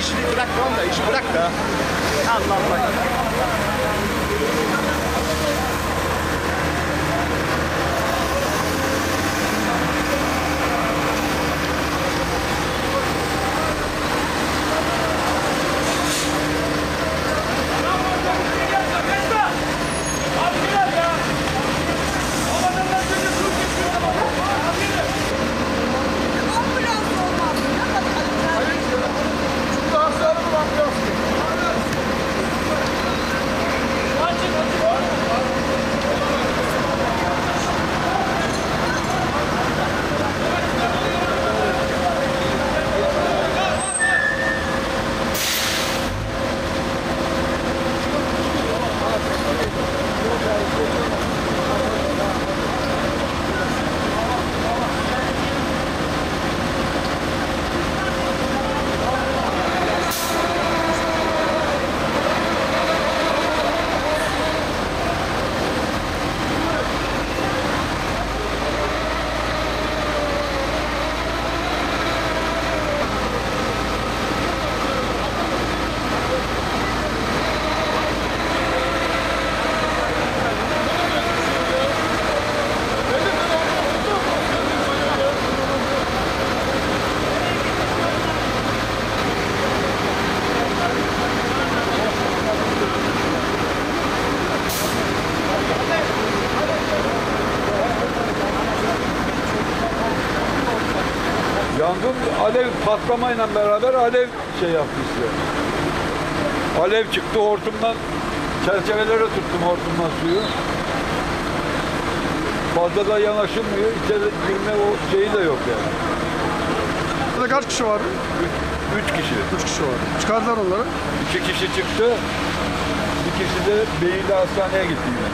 İşini bırak tamam da işi bırak da. Allah Allah. Yangın alev patlamayla beraber alev şey yaptı işte. Alev çıktı hortumdan çerçevelere tuttum hortumdan suyu. Fazla da yanaşılmıyor. İçeri girme o şeyi de yok yani. Burada kaç kişi vardı? Üç kişi. Üç kişi vardı. Çıkardılar onları. İki kişi çıktı. Bir kişi de Beyli Hastaneye gitti yine.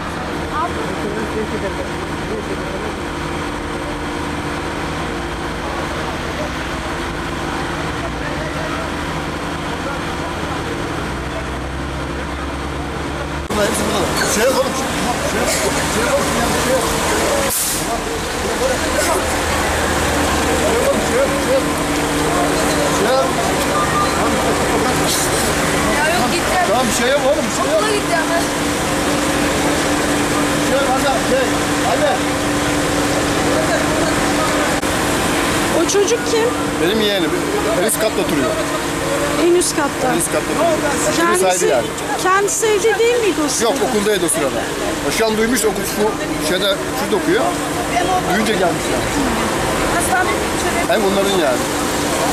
Şey oğlum. Şey Ya yok gitti. Tamam şey yok oğlum. Şey yok. Okula gitti ama. Şey. Şey. Hadi. O çocuk kim? Benim yeğenim. En üst katta oturuyor. En üst katta. En üst katta oturuyor. Şimdi sahibi Kendisi, yani. kendisi evde değil miydi o sırada? Yok okuldaydı o sırada. O Şu an duymuş okul şu şeyde şurada okuyor. Duyunca gelmiş yani. Hem onların yani.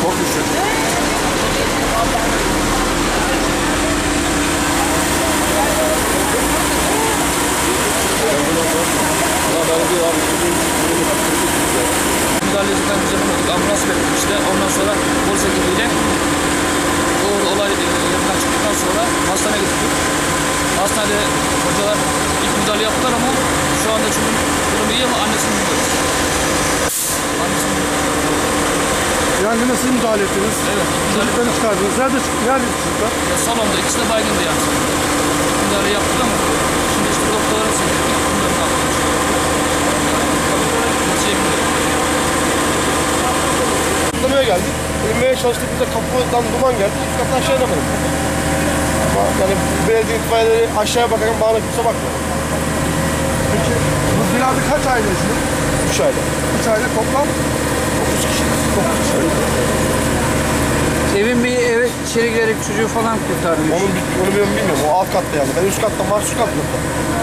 Korkmuş çocuk. İlk müdahale yaptılar ama şu anda çocuğun durumu iyi ama annesini bilmiyoruz. Annesini Yangına siz müdahale ettiniz. Evet. Müdahale, Çocuklarını çıkardınız. Nerede çıktı? Nerede çocuklar? ya salonda ikisi de baygındı yani. Müdahale yaptık ama şimdi işte doktorlara söyledik. Bunları. Neticeye bilmiyorum. Patlamaya geldik. İnmeye çalıştık. Bize kapıdan duman geldi. Üst kattan aşağı inemedim. Ama yani belediye itfaiyeleri aşağıya bakarken bana kimse bakmıyor. Binada kaç aile yaşıyor? Üç ayda. Üç aile toplam Dokuz kişi. Dokuz kişi. Evin bir eve içeri girerek çocuğu falan kurtarmış. Onu, bi- onu ben bilmiyorum. O alt katta yani. Ben üst katta, Mars üst katta.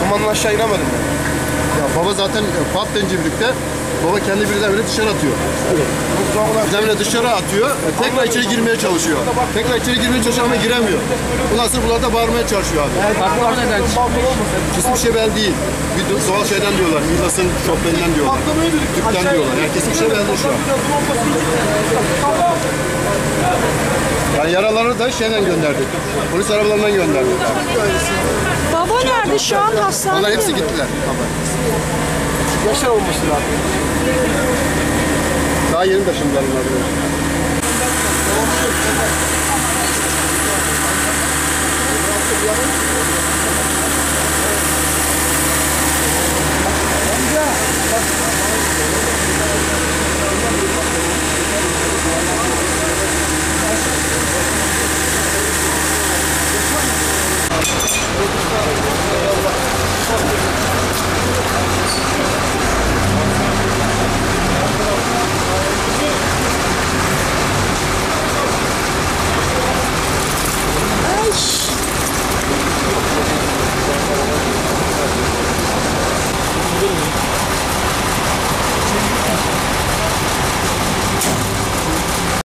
Dumandan aşağı inemedim yani. Ya baba zaten patlayınca birlikte baba kendi birdenbire dışarı atıyor. Birdenbire dışarı atıyor. Tekrar içeri girmeye çalışıyor. Tekrar içeri girmeye çalışıyor ama giremiyor. Ondan sonra bunlar da bağırmaya çalışıyor abi. Patlama neden? Kesin bir şey belli değil. Bir do- doğal şeyden diyorlar. Midas'ın şofbeninden diyorlar. Tüpten diyorlar. Yani kesin bir şey belli şu an. Yani yaraları da şeyden gönderdik. Polis arabalarından gönderdik. Baba nerede şu an hastanede Onlar hepsi gittiler. Yaşar olması lazım. Daha yeni taşındılar bunlar.